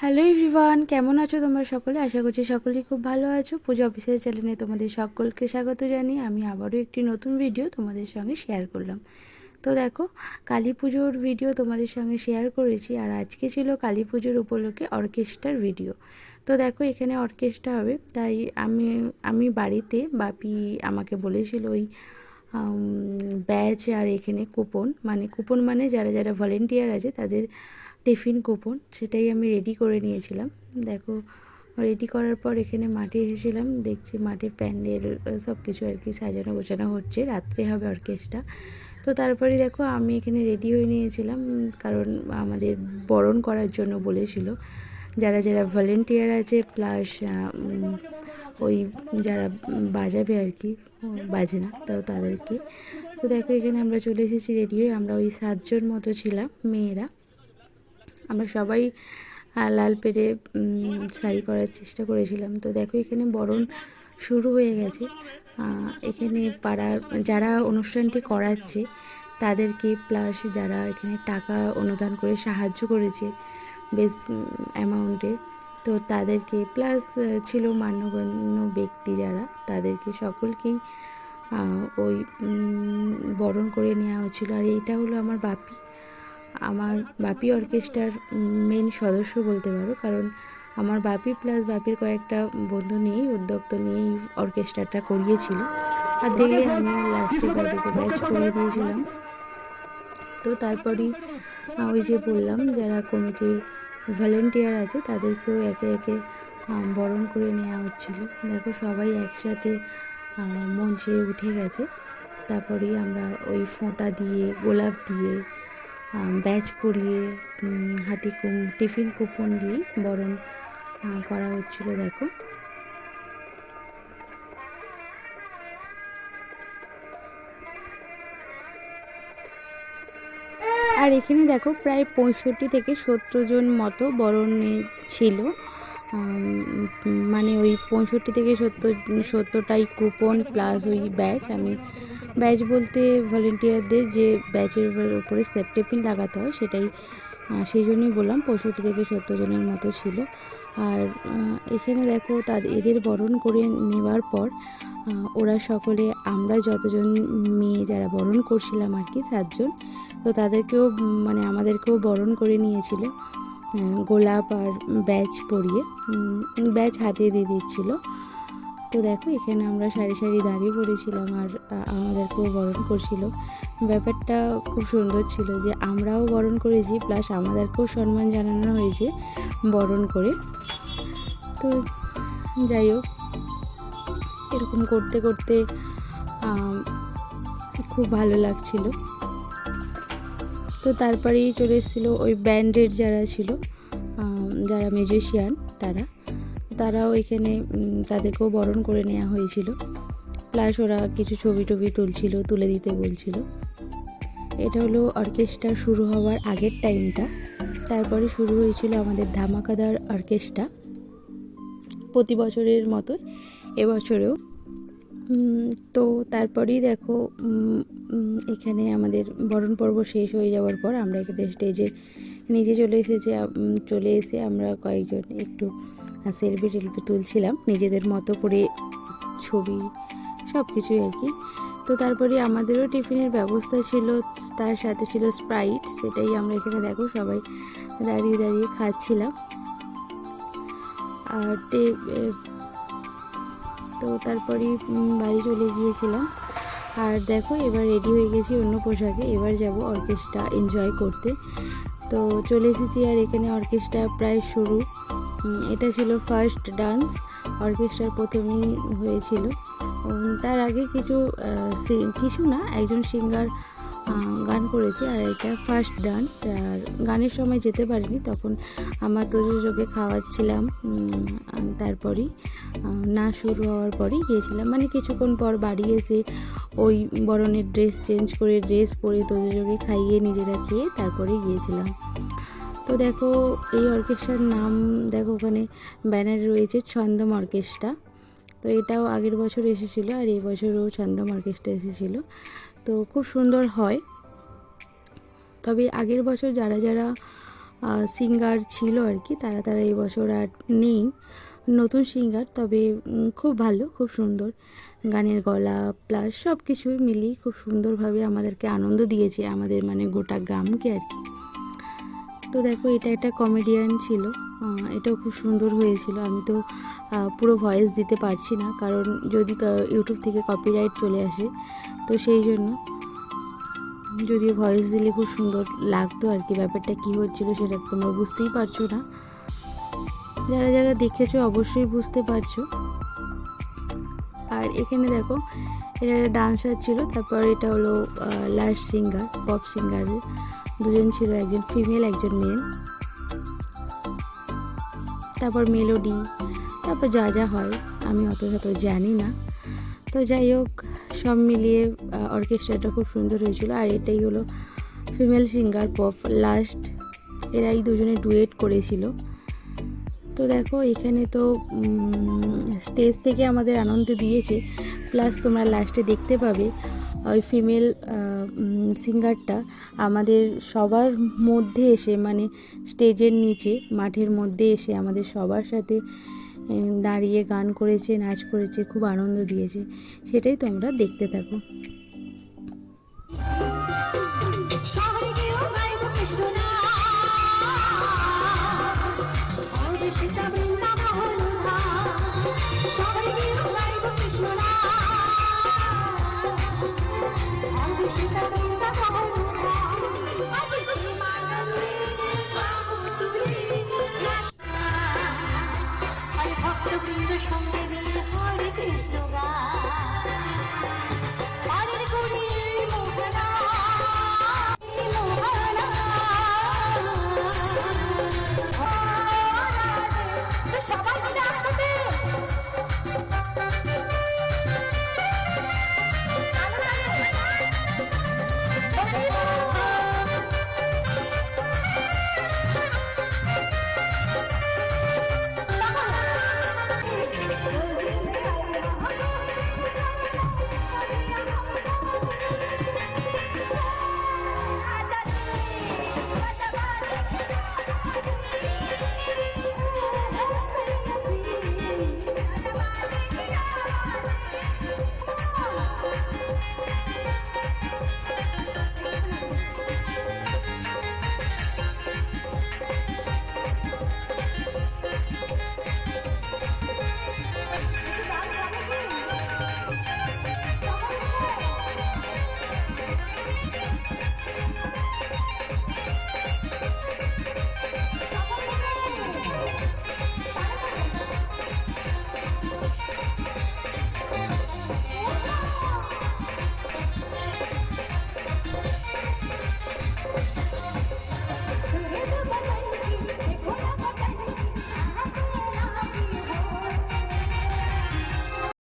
Hello everyone কেমন আছো তোমরা সকলে? আশা করছি সকলেই খুব ভালো আছো। পূজা অফিসের চ্যানেলে তোমাদের সকলকে স্বাগত জানিয়ে আমি আবারও একটি নতুন ভিডিও তোমাদের সঙ্গে শেয়ার করলাম। তো দেখো, কালী পুজোর ভিডিও তোমাদের সঙ্গে শেয়ার করেছি আর আজকে ছিল কালী পুজোর উপলক্ষে অর্কেস্ট্রার ভিডিও তো দেখো, এখানে অর্কেস্ট্রা হবে, তাই আমি আমি বাড়িতে বাপি আমাকে বলেছিল ওই ব্যাচ আর এখানে কুপন মানে কুপন মানে যারা যারা ভলেন্টিয়ার আছে, তাদের টিফিন কুপন, সেটাই আমি রেডি করে নিয়েছিলাম। দেখো রেডি করার পর এখানে মাঠে এসেছিলাম, দেখছি মাঠে প্যান্ডেল সব কিছু আর কি সাজানো গোছানো হচ্ছে, রাত্রে হবে অর্কেস্ট্রা তো তারপরে দেখো, আমি এখানে রেডি হয়ে নিয়েছিলাম, কারণ আমাদের বরণ করার জন্য বলেছিল। যারা যারা ভলেন্টিয়ার আছে প্লাস ওই যারা বাজাবে আর কি, বাজে না, তো তাদেরকে। তো দেখো, এখানে আমরা চলে এসেছি রেডি হয়ে, আমরা ওই সাতজন মতো ছিলাম, মেয়েরা। আমরা সবাই লাল পেরে শাড়ি পরার চেষ্টা করেছিলাম। তো দেখো এখানে বরণ শুরু হয়ে গেছে। এখানে পাড়ার, যারা অনুষ্ঠানটি করাচ্ছে, তাদেরকে প্লাস যারা এখানে টাকা অনুদান করে সাহায্য করেছে, বেশ অ্যামাউন্টে তো তাদেরকে প্লাস ছিল মান্যগণ্য ব্যক্তি যারা, তাদেরকে সকলকেই ওই বরণ করে নেওয়া হচ্ছিল। আর এইটা হলো আমার বাপি। আমার বাপি অর্কেস্ট্রার মেন সদস্য বলতে পারো। কারণ আমার বাপি প্লাস বাপির কয়েকটা বন্ধু নিয়েই উদ্যোক্তা নিয়েই অর্কেস্ট্রাটা করিয়েছিল। আর দেখলে আমি লাস্টে বাপিকে ব্যাচ করে দিয়েছিলাম। তো তারপরই ওই যে বললাম, যারা কমিটির ভলেন্টিয়ার আছে, তাদেরকেও একে একে বরণ করে নেওয়া হচ্ছিল। দেখো সবাই একসাথে মঞ্চে উঠে গেছে। তারপরেই আমরা ওই ফোঁটা দিয়ে, গোলাপ দিয়ে ব্যাচ পরিয়ে হাতি টিফিন কুপন দিয়ে বরণ করা হচ্ছিল, দেখো। আর এখানে দেখো, প্রায় পঁয়ষট্টি থেকে সত্তর জন মতো বরণে ছিল। মানে ওই পঁয়ষট্টি থেকে সত্তর, সত্তরটাই কুপন প্লাস ওই ব্যাচ, আমি ব্যাচ বলতে ভলেন্টিয়ারদের যে ব্যাচের উপরে সেপটেপিন লাগাতে হয়, সেটাই সেই জন্যই বললাম পঁয়ষট্টি থেকে সত্তর জনের মতো ছিল। আর এখানে দেখো তাদের এদের বরণ করে নেওয়ার পর ওরা সকলে, আমরা যতজন মেয়ে যারা বরণ করছিলাম আর কি, সাতজন, তো তাদেরকেও মানে আমাদেরকেও বরণ করে নিয়েছিল গোলাপ আর ব্যাচ পরিয়ে। ব্যাচ হাতে দিয়ে দিচ্ছিল। তো দেখো, এখানে আমরা সারি সারি দাঁড়িয়ে পড়েছিলাম আর আমাদেরকেও বরণ করছিল। ব্যাপারটা খুব সুন্দর ছিল যে আমরাও বরণ করেছি, প্লাস আমাদেরকেও সম্মান জানানো হয়েছে বরণ করে। তো যাই হোক, এরকম করতে করতে খুব ভালো লাগছিল। তো তারপরেই চলে এসেছিল ওই ব্যান্ডের যারা ছিল যারা মিউজিশিয়ান তারা। তারাও এখানে তাদেরকেও বরণ করে নেওয়া হয়েছিল। প্লাস ওরা কিছু ছবি টবি তুলছিল, তুলে দিতে বলছিল। এটা হলো অর্কেস্ট্রা শুরু হওয়ার আগের টাইমটা। তারপরে শুরু হয়েছিল আমাদের ধামাকাদার অর্কেস্ট্রা প্রতি বছরের মতো এবছরেও। তো তারপরেই দেখো এখানে আমাদের বরণ পর্ব শেষ হয়ে যাওয়ার পর আমরা এখানে স্টেজে নিজে চলে এসেছে চলে এসে আমরা কয়েকজন একটু সেলফি টেলফি তুলছিলাম, নিজেদের মতো করে ছবি সব কিছুই আর কি। তো তারপরে আমাদেরও টিফিনের ব্যবস্থা ছিল, তার সাথে ছিল স্প্রাইট সেটাই আমরা এখানে দেখো সবাই দাঁড়িয়ে দাঁড়িয়ে খাচ্ছিলাম। আর তো তারপরে বাড়ি চলে গিয়েছিলাম। আর দেখো এবার রেডি হয়ে গেছি অন্য পোশাকে, এবার যাব অর্কেস্ট্রা এনজয় করতে। তো চলে এসেছি আর এখানে অর্কেস্ট্রা প্রায় শুরু। এটা ছিল ফার্স্ট ডান্স অর্কেস্ট্রার প্রথমেই হয়েছিল। তার আগে কিছু কিছু না, একজন সিঙ্গার গান করেছে, আর এটা ফার্স্ট ডান্স আর গানের সময় যেতে পারিনি, তখন আমার তোজোযোগে খাওয়াচ্ছিলাম তারপরই না শুরু হওয়ার পরই গিয়েছিলাম। মানে কিছুক্ষণ পর বাড়ি এসে ওই বরণের ড্রেস চেঞ্জ করে ড্রেস পরে তোজোযোগে খাইয়ে নিজেরা খেয়ে তারপরে গিয়েছিলাম। তো দেখো, এই অর্কেস্ট্রার নাম দেখো ওখানে ব্যানারে রয়েছে ছন্দম অর্কেস্ট্রা। তো এটাও আগের বছর এসেছিল আর এই বছরও ছন্দম অর্কেস্ট্রা এসেছিল। তো খুব সুন্দর হয়। তবে আগের বছর যারা যারা সিঙ্গার ছিল আর কি, তারা তারা এই বছর আর নেই। নতুন সিঙ্গার, তবে খুব ভালো, খুব সুন্দর। গানের গলা, প্লাস সব কিছু মিলিয়ে খুব সুন্দরভাবে আমাদেরকে আনন্দ দিয়েছে আমাদের মানে গোটা গ্রামকে আর কি। তো দেখো, এটা একটা কমেডিয়ান ছিল। এটাও খুব সুন্দর হয়েছিল। আমি তো পুরো ভয়েস দিতে পারছি না, কারণ যদি ইউটিউব থেকে কপিরাইট চলে আসে, তো সেই জন্য যদিও ভয়েস দিলে খুব সুন্দর লাগতো আর কি, ব্যাপারটা কী হচ্ছিল সেটা তোমরা বুঝতেই পারছ না। যারা যারা দেখেছ অবশ্যই বুঝতে পারছ। আর এখানে দেখো, এটা একটা ডান্সার ছিল, তারপর এটা হলো লাস্ট সিঙ্গার পপ সিঙ্গারের দুজন ছিল, একজন ফিমেল একজন মেল তারপর মেলোডি তারপর যা যা হয়, আমি অত শত জানি না। তো যাই হোক, সব মিলিয়ে অর্কেস্ট্রাটা খুব সুন্দর হয়েছিল। আর এটাই হলো ফিমেল সিঙ্গার পপ লাস্ট। এরাই দুজনে ডুয়েট করেছিল। তো দেখো, এখানে তো স্টেজ থেকে আমাদের আনন্দ দিয়েছে। প্লাস তোমরা লাস্টে দেখতে পাবে ওই ফিমেল সিঙ্গারটা আমাদের সবার মধ্যে এসে মানে স্টেজের নিচে, মাঠের মধ্যে এসে আমাদের সবার সাথে দাঁড়িয়ে গান করেছে, নাচ করেছে, খুব আনন্দ দিয়েছে। সেটাই তোমরা দেখতে থাকো। রবীন্দ্র সঙ্গে মিল হরে কৃষ্ণ সবাই মিলে একসাথে